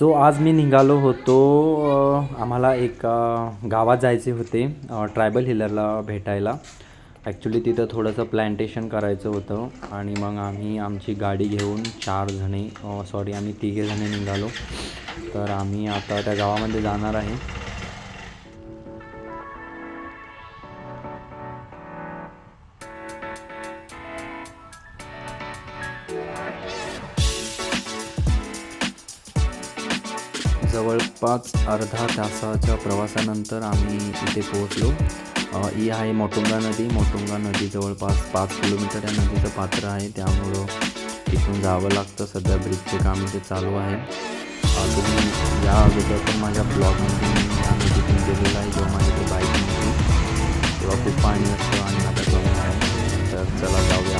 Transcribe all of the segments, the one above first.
So आज मी निघालो होतो आम्हाला एक गावात जायचे होते ट्रायबल हिलरला भेटायला. ॲक्च्युली तिथं थोडंसं प्लॅन्टेशन करायचं होतं आणि मग आम्ही आमची गाडी घेऊन चार जणे सॉरी आम्ही तिघे जणे निघालो. तर आम्ही आता त्या गावामध्ये जाणार आहे. जवळपास अर्धा तासाच्या प्रवासानंतर आम्ही इथे पोहोचलो. ही आहे मोटुंगा नदी. मोटुंगा नदी जवळपास पाच किलोमीटर या नदीचं पात्र आहे. त्यामुळं इथून जावं लागतं. सध्या ब्रिजचे काम इथे चालू आहे. तुम्ही या अगोदर पण माझ्या ब्लॉगमध्ये मी या नदीतून गेलेलो आहे. जेव्हा माझ्याकडे बाईक नव्हती तेव्हा खूप पाणी असतं आणि आता कमी आहे तर चला जाऊया.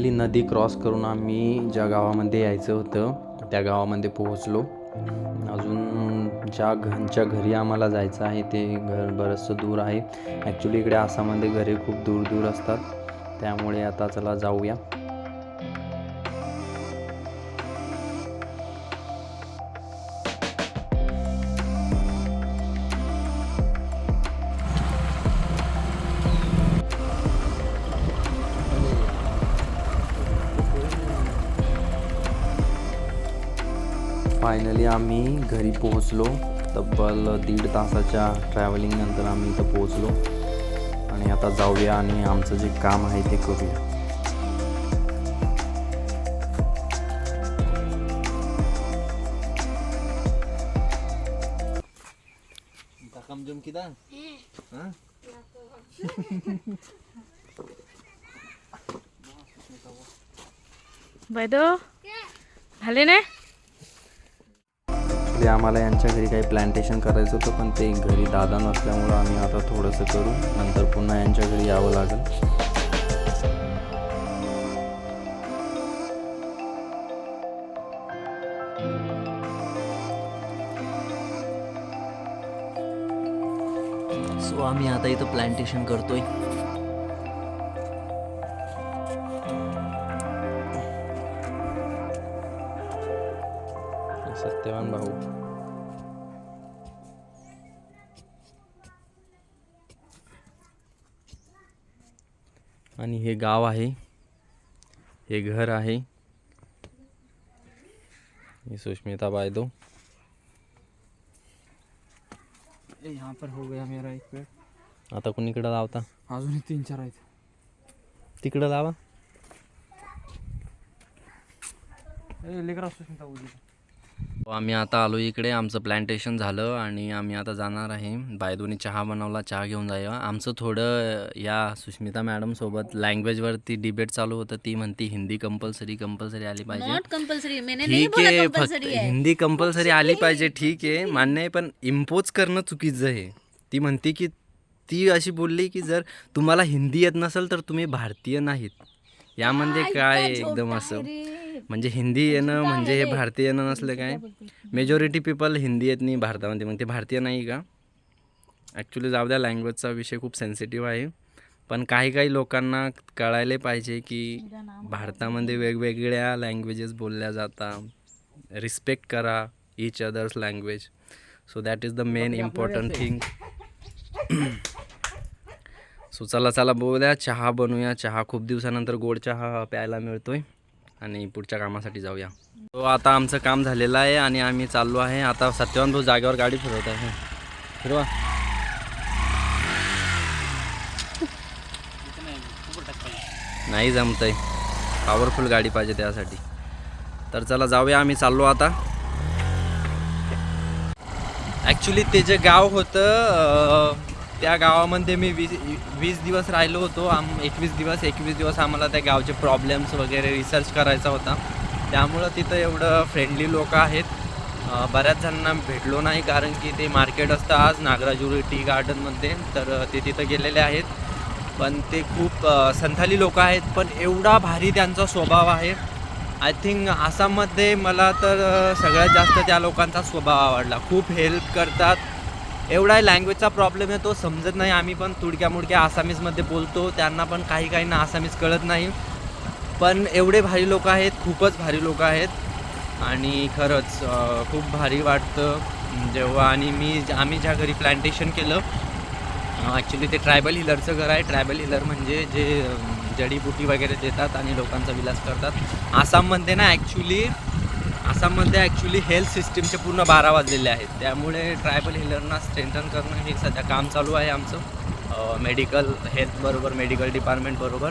फायनली नदी क्रॉस करून आम्ही ज्या गावामध्ये यायचं होतं त्या गावामध्ये पोहोचलो. अजून ज्या घरच्या घरी आम्हाला जायचं आहे ते घर बरंचसं दूर आहे. ॲक्च्युली इकडे आसाममध्ये घरे खूप दूर दूर असतात. त्यामुळे आता चला जाऊया. फायनली आम्ही घरी पोहोचलो तब्बल दीड तासाच्या ट्रॅव्हलिंग नंतर आम्ही इथं पोहोचलो आणि आता जाऊया आणि आमचं जे काम आहे ते करूया Takam jom kita. Hah? বাইদেউ ভালেনে ॲक्च्युली आम्हाला यांच्या घरी काही प्लांटेशन करायचं होतं पण ते घरी दादा नसल्यामुळं आम्ही आता थोडंसं करू. नंतर पुन्हा यांच्या घरी यावं लागेल. सो आम्ही आता इथं प्लांटेशन करतोय. सत्यवान भाऊ आणि हे गाव आहे. हे घर आहे. ही सुष्मिता बायदो. यहाँ पर हो गया मेरा एक पेड़। आता कुणीकडं लावता? अजून तीन चार आहेत. तिकडं लावा. ए लेकर स्मिता उद्या आम्ही आता आलो इकडे आमचं प्लॅन्टेशन झालं आणि आम्ही आता जाणार आहे. बायदोनी चहा बनवला चहा घेऊन जाऊया आमचं थोडं या सुष्मिता मॅडम सोबत लँग्वेजवरती डिबेट चालू होतं. ती म्हणती हिंदी कंपल्सरी कंपल्सरी आली पाहिजे. ठीक आहे फक्त हिंदी कंपल्सरी आली पाहिजे ठीक आहे. मान्य आहे पण इम्पोज करणं चुकीचं आहे. ती म्हणते की ती अशी बोलली की जर तुम्हाला हिंदी येत नसेल तर तुम्ही भारतीय नाहीत. यामध्ये काय एकदम असं. म्हणजे हिंदी येणं म्हणजे हे भारतीय येणं नसलं काय? मेजॉरिटी पीपल हिंदी येत नाही भारतामध्ये. मग ते भारतीय नाही का? ॲक्च्युली जाऊ द्या लँग्वेजचा विषय खूप सेन्सिटिव्ह आहे. पण काही काही लोकांना कळायला पाहिजे की भारतामध्ये वेगवेगळ्या लँग्वेजेस बोलल्या जातात. रिस्पेक्ट करा each others language so that is the main important thing so चला चला बोलूया. चहा बनवूया चहा खूप दिवसानंतर गोड चहा प्यायला मिळतोय. आणि पुढच्या कामासाठी जाऊया. तो आता आमचं काम झालेलं आहे आणि आम्ही चाललो आहे. आता सत्यवान भाऊ जागेवर गाडी फिरवत आहे. फिरवा. नाही आहे पॉवरफुल गाडी पाहिजे त्यासाठी. तर चला जाऊया आम्ही चाललो आता. ॲक्च्युली ते जे गाव होतं त्या गावामध्ये मी वीस वीस दिवस राहिलो होतो. आम एकवीस दिवस एकवीस दिवस आम्हाला त्या गावचे प्रॉब्लेम्स वगैरे रिसर्च करायचा होता. त्यामुळं तिथं एवढं फ्रेंडली लोक आहेत. बऱ्याच जणांना भेटलो नाही कारण की ते मार्केट असतं आज नागराजुरी टी गार्डनमध्ये तर ते तिथं गेलेले आहेत. पण ते खूप संथाली लोक आहेत. पण एवढा भारी त्यांचा स्वभाव आहे. आय थिंक आसाममध्ये मला तर सगळ्यात जास्त त्या लोकांचा स्वभाव आवडला. खूप हेल्प करतात. एवढा लँग्वेजचा प्रॉब्लेम आहे तो समजत नाही. आम्ही पण तुडक्या मुडक्या आसामीजमध्ये बोलतो. त्यांना पण काही काहींना आसामीज कळत नाही. पण एवढे भारी लोक आहेत खूपच भारी लोक आहेत. आणि खरंच खूप भारी वाटतं. जेव्हा आणि मी आम्ही ज्या घरी प्लांटेशन केलं ॲक्च्युली ते ट्रायबल हिलरचं घर आहे. ट्रायबल हिलर म्हणजे जे जडीबुटी वगैरे देतात आणि लोकांचा विलास करतात. आसाममध्ये ना ॲक्च्युली आसाममध्ये ॲक्च्युली हेल्थ सिस्टीमचे पूर्ण बारा वाजलेले आहेत. त्यामुळे ट्रायबल हिलरना स्ट्रेंथन करणं हे सध्या काम चालू आहे आमचं. मेडिकल हेल्थबरोबर मेडिकल डिपार्टमेंटबरोबर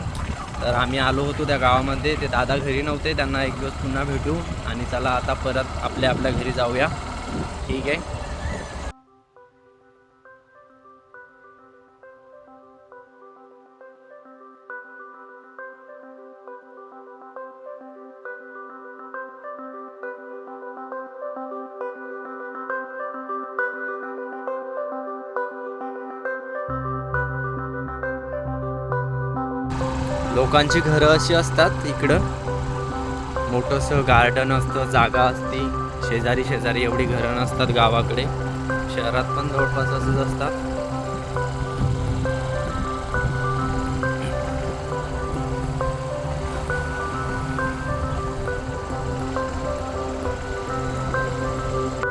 तर आम्ही आलो होतो त्या गावामध्ये. ते दादा घरी नव्हते. त्यांना एक दिवस पुन्हा भेटू आणि चला आता परत आपल्या आपल्या घरी जाऊया. ठीक आहे? लोकांची घरं अशी असतात इकडं. मोठंसं गार्डन असतं जागा असते. शेजारी शेजारी एवढी घरं नसतात गावाकडे. शहरात पण जवळपास असंच असतात.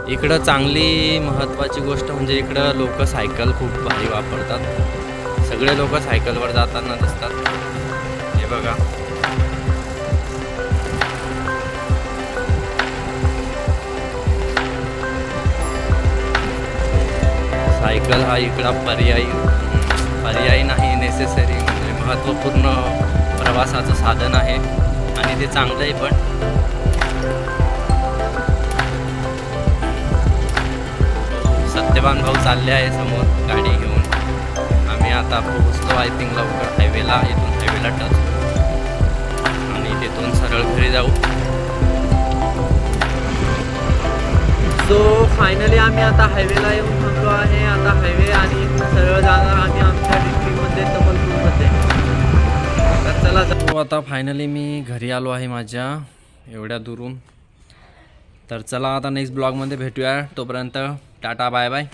इकडं चांगली महत्त्वाची गोष्ट म्हणजे इकडं लोक सायकल खूप भारी वापरतात. सगळे लोक सायकलवर जाताना दिसतात. बघा. सायकल हा इकडा पर्यायी पर्यायी नाही नेसेसरी म्हणजे महत्त्वपूर्ण प्रवासाचं साधन आहे. आणि ते चांगलं आहे पण. सत्यवान भाऊ चालले आहे समोर गाडी. आता पोहोचलो आय थिंक लवकर हायवेला इथून हायवेला टच. आणि तिथून सरळ घरी जाऊ. सो फायनली आम्ही आता हायवेला येऊन थांबलो आहे. आता हायवे आणि सरळ जाणार आम्ही आमच्या डिस्ट्रिक्टमध्ये तबलपूरमध्ये. तर चला जाऊ आता फायनली मी घरी आलो आहे माझ्या एवढ्या दुरून. तर चला आता नेक्स्ट ब्लॉगमध्ये भेटूया. तोपर्यंत टाटा बाय बाय